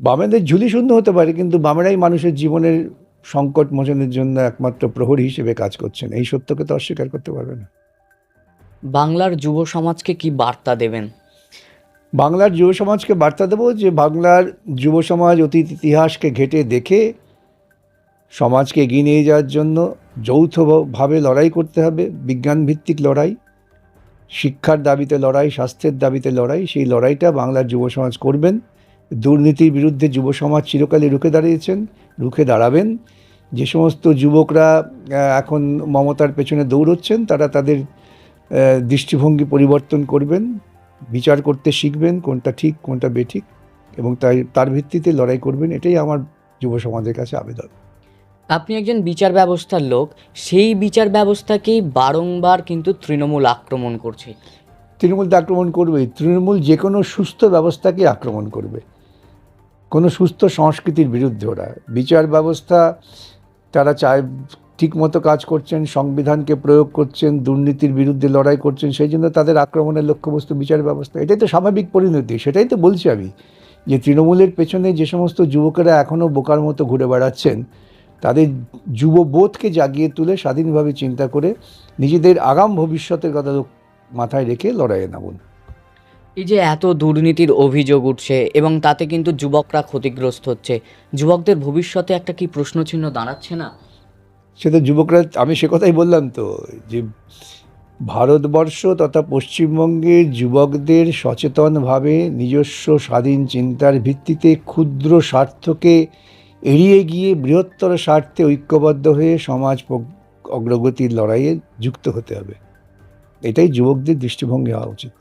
বামেদের ঝুলি শূন্য হতে পারে কিন্তু বামেরাই মানুষের জীবনের সংকট মোচনের জন্য একমাত্র প্রহরী হিসেবে কাজ করছেন। এই সত্যকে তো অস্বীকার করতে পারবে না। বাংলার যুব সমাজকে কি বার্তা দেবেন? বাংলার যুব সমাজকে বার্তা দেবো যে বাংলার যুব সমাজ অতীত ইতিহাসকে ঘেটে দেখে সমাজকে এগিয়ে নিয়ে যাওয়ার জন্য যৌথভাবে লড়াই করতে হবে। বিজ্ঞান ভিত্তিক লড়াই শিক্ষার দাবিতে লড়াই স্বাস্থ্যের দাবিতে লড়াই সেই লড়াইটা বাংলার যুব সমাজ করবেন। দুর্নীতির বিরুদ্ধে যুব সমাজ চিরকালই রুখে দাঁড়িয়েছেন রুখে দাঁড়াবেন। যে সমস্ত যুবকরা এখন মমতার পেছনে দৌড়চ্ছেন তারা তাদের দৃষ্টিভঙ্গি পরিবর্তন করবেন বিচার করতে শিখবেন কোনটা ঠিক কোনটা বেঠিক এবং তাই তার ভিত্তিতে লড়াই করবেন। এটাই আমার যুব সমাজের কাছে আবেদন। আপনি একজন বিচার ব্যবস্থার লোক সেই বিচার ব্যবস্থাকেই বারংবার কিন্তু তৃণমূল আক্রমণ করছে। তৃণমূল তো আক্রমণ করবেই। তৃণমূল যে কোনো সুস্থ ব্যবস্থাকে আক্রমণ করবে। কোনো সুস্থ সংস্কৃতির বিরুদ্ধে ওরা। বিচার ব্যবস্থা, তারা চায় ঠিকমতো কাজ করছেন, সংবিধানকে প্রয়োগ করছেন, দুর্নীতির বিরুদ্ধে লড়াই করছেন, সেই জন্য তাদের আক্রমণের লক্ষ্যবস্তু, বিচার ব্যবস্থা। এটাই তো স্বাভাবিক পরিণতি, সেটাই তো বলছি আমি যে তৃণমূলের পেছনে যে সমস্ত যুবকেরা এখনও বোকার মতো ঘুরে বেড়াচ্ছেন, তাদের যুববোধকে জাগিয়ে তুলে স্বাধীনভাবে চিন্তা করে নিজেদের আগাম ভবিষ্যতের কথা মাথায় রেখে লড়াইয়ে নামুন। এই যে এত দুর্নীতির অভিযোগ উঠছে এবং তাতে কিন্তু যুবকরা ক্ষতিগ্রস্ত হচ্ছে, যুবকদের ভবিষ্যতে একটা কি প্রশ্নচিহ্ন দাঁড়াচ্ছে না? সে তো যুবকরা, আমি সে কথাই বললাম তো, যে ভারতবর্ষ তথা পশ্চিমবঙ্গের যুবকদের সচেতনভাবে নিজস্ব স্বাধীন চিন্তার ভিত্তিতে ক্ষুদ্র স্বার্থকে এড়িয়ে গিয়ে বৃহত্তর স্বার্থে ঐক্যবদ্ধ হয়ে সমাজ অগ্রগতির লড়াইয়ে যুক্ত হতে হবে। এটাই যুবকদের দৃষ্টিভঙ্গি হওয়া উচিত।